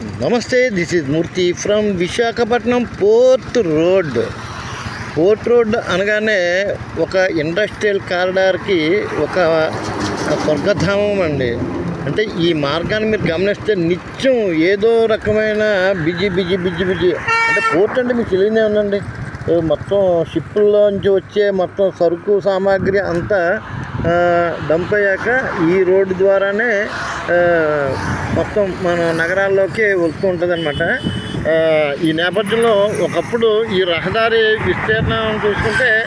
నమస్తే this is Murthy from Visakhapatnam port road port road అనగానే ఒక ఇండస్ట్రియల్ కారిడార్కి ఒక స్వర్గధామం అండి. అంటే ఈ మార్గాన్ని మీరు గమనిస్తే నిత్యం ఏదో రకమైన బిజీ బిజీ బిజీ బిజీ. అంటే పోర్ట్ అంటే మీకు తెలియదే ఉందండి. మొత్తం షిప్పుల్లోంచి వచ్చే మొత్తం సరుకు సామాగ్రి అంతా డంప్ అయ్యాక ఈ రోడ్డు ద్వారానే మొత్తం మన నగరాల్లోకి వస్తూ ఉంటుంది అనమాట ఈ నేపథ్యంలో ఒకప్పుడు ఈ రహదారి విస్తీర్ణం చూసుకుంటే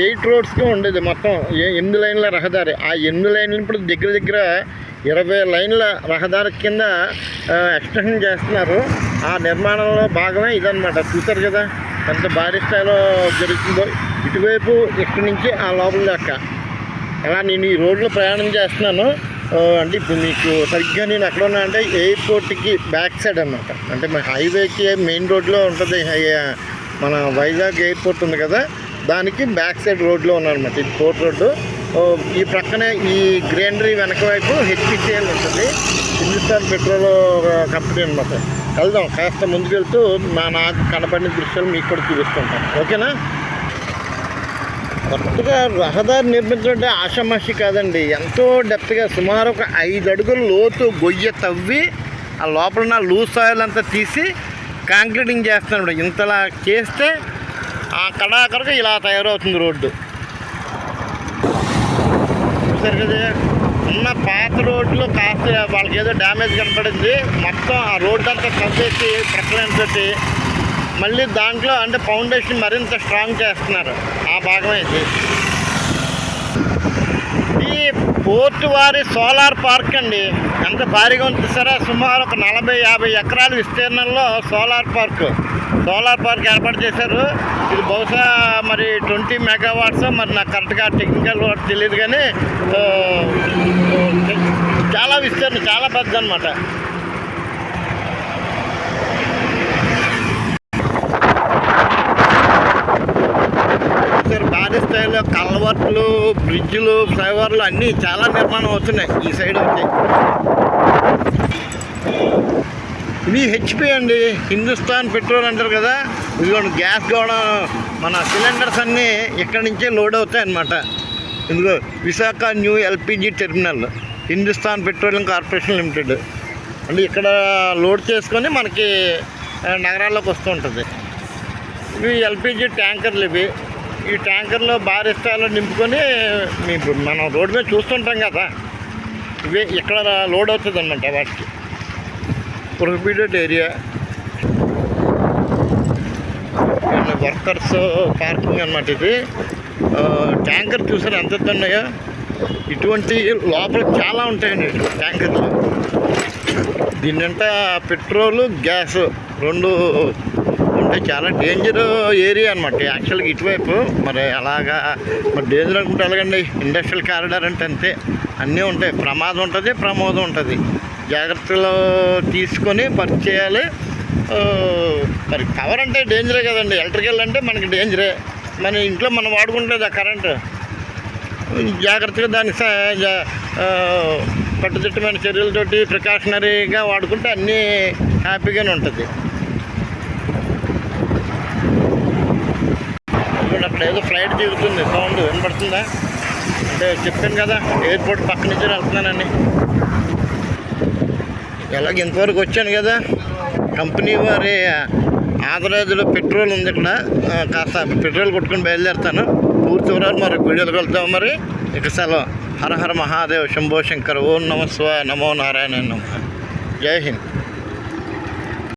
ఎయిట్ రోడ్స్కి ఉండేది మొత్తం ఏ- ఎనిమిది లైన్ల రహదారి. ఆ ఎనిమిది లైన్లు ఇప్పుడు దగ్గర దగ్గర ఇరవై లైన్ల రహదారి కింద ఎక్స్టెన్షన్ చేస్తున్నారు. ఆ నిర్మాణంలో భాగమే ఇదనమాట చూసారు కదా ఎంత భారీ స్థాయిలో జరుగుతుందో. ఇటువైపు ఇక్కడి నుంచి ఆ లోపల దాకా. అలా నేను ఈ రోడ్లో ప్రయాణం చేస్తున్నాను. అంటే ఇప్పుడు మీకు సరిగ్గా నేను ఎక్కడ ఉన్నా అంటే ఎయిర్పోర్ట్కి బ్యాక్ సైడ్ అనమాట అంటే మన హైవేకి మెయిన్ రోడ్లో ఉంటుంది హై- మన వైజాగ్ ఎయిర్పోర్ట్ ఉంది కదా దానికి బ్యాక్ సైడ్ రోడ్లో ఉన్నానమాట అనమాట ఇది పోర్ట్ రోడ్డు. ఈ ప్రక్కనే ఈ గ్రీనరీ వెనక వైపు హెచ్పిసిఎల్ ఉంటుంది. హిందుస్థాన్ పెట్రోల్ కంపెనీ అనమాట వెళ్దాం కాస్త ముందుకు వెళ్తూ మా నాకు కనపడిన దృశ్యాలు మీకు కూడా చూపిస్తుంటాను. ఓకేనా? కొత్తగా రహదారి నిర్మించడం అంటే ఆషామాషి కాదండి. ఎంతో డెప్త్గా సుమారు ఒక ఐదు అడుగుల లోతు గొయ్య తవ్వి ఆ లోపల ఉన్న లూజ్ సాయిల్ అంతా తీసి కాంక్రీటింగ్ చేస్తున్నాడు. ఇంతలా చేస్తే ఆ కడాకరకు ఇలా తయారవుతుంది రోడ్డు. చూసారు కదా ఉన్న పాత రోడ్లు కాస్త వాళ్ళకి ఏదో డ్యామేజ్ కనపడింది. మొత్తం ఆ రోడ్డు అంతా తవ్వేసి ప్రక్కలంతోటి మళ్ళీ దాంట్లో అంటే ఫౌండేషన్ మరింత స్ట్రాంగ్ చేస్తున్నారు. ఆ భాగం ఇది. ఈ పోర్టు వారి సోలార్ పార్క్ అండి. ఎంత భారీగా ఉంది సరే సుమారు ఒక నలభై యాభై ఎకరాల విస్తీర్ణంలో సోలార్ పార్క్. సోలార్ పార్క్ ఏర్పాటు చేశారు. ఇది బహుశా మరి ట్వంటీ మెగావాట్స్ మరి నాకు కరెక్ట్గా టెక్నికల్ వాటి తెలియదు కానీ చాలా విస్తీర్ణం చాలా పెద్ద అనమాట సార్ భారీ స్థాయిలో బ్రిడ్జ్లు ఫ్లైఓవర్లు అన్నీ చాలా నిర్మాణం అవుతున్నాయి ఈ సైడ్ వచ్చి ఇది హెచ్పి అండి. హిందుస్థాన్ పెట్రోల్ అంటారు కదా. ఇదిగోండి గ్యాస్ కూడా మన సిలిండర్స్ అన్నీ ఇక్కడి నుంచే లోడ్ అవుతాయి అన్నమాట ఇదిగో Visakha new LPG terminal Hindustan Petroleum Corporation Limited. అంటే ఇక్కడ లోడ్ చేసుకొని మనకి నగరాల్లోకి వస్తూ ఉంటుంది. ఇవి ఎల్పిజి ట్యాంకర్లు ఇవి. ఈ ట్యాంకర్లో భారీ స్థాయిలో నింపుకొని మీ మనం రోడ్డు మీద చూస్తుంటాం కదా ఇవి ఇక్కడ లోడ్ అవుతుంది అనమాట వాటికి. ప్రొహిబిటెడ్ ఏరియా వర్కర్స్ పార్కింగ్ అనమాట ఇది. ట్యాంకర్ చూసారు ఎంత ఉన్నాయో? ఇటువంటి లోపల చాలా ఉంటాయండి ట్యాంకర్లు. దీన్నంట పెట్రోలు గ్యాస్ రెండు చాలా డేంజర్ ఏరియా అనమాట యాక్చువల్గా ఇటువైపు మరి అలాగా మరి డేంజర్ అనుకుంటే ఎలాగండి? ఇండస్ట్రియల్ కారిడార్ అంటే అంతే. అన్నీ ఉంటాయి. ప్రమాదం ఉంటుంది ప్రమోదం ఉంటుంది. జాగ్రత్తలు తీసుకొని వర్క్ చేయాలి మరి పవర్ అంటే డేంజరే కదండి. ఎలక్ట్రికల్ అంటే మనకి డేంజరే మన ఇంట్లో మనం వాడుకుంటుంది ఆ కరెంటు జాగ్రత్తగా దాని స- జా- కట్టుదిట్టమైన చర్యలతోటి ప్రికాషనరీగా వాడుకుంటే అన్నీ హ్యాపీగానే ఉంటుంది. చూడండి అక్కడ ఏదో ఫ్లైట్ దిగుతుంది. సౌండ్ వినపడుతుందా? అంటే చెప్పాను కదా ఎయిర్పోర్ట్ పక్క నుంచి వెళ్తున్నానని. ఎలాగ ఇంతవరకు వచ్చాను కదా కంపెనీ వారి ఆథరైజ్డ్ పెట్రోల్ ఉంది ఇక్కడ. కాస్త పెట్రోల్ కొట్టుకుని బయలుదేరుతాను. పూర్తి వరాలు మరి వీడియోలకు వెళ్తాం మరి. ఇక సెలవు. హర హర మహాదేవ్ శంభో శంకర్ ఓం నమ స్వ నమో నారాయణ నమ. జై హింద్.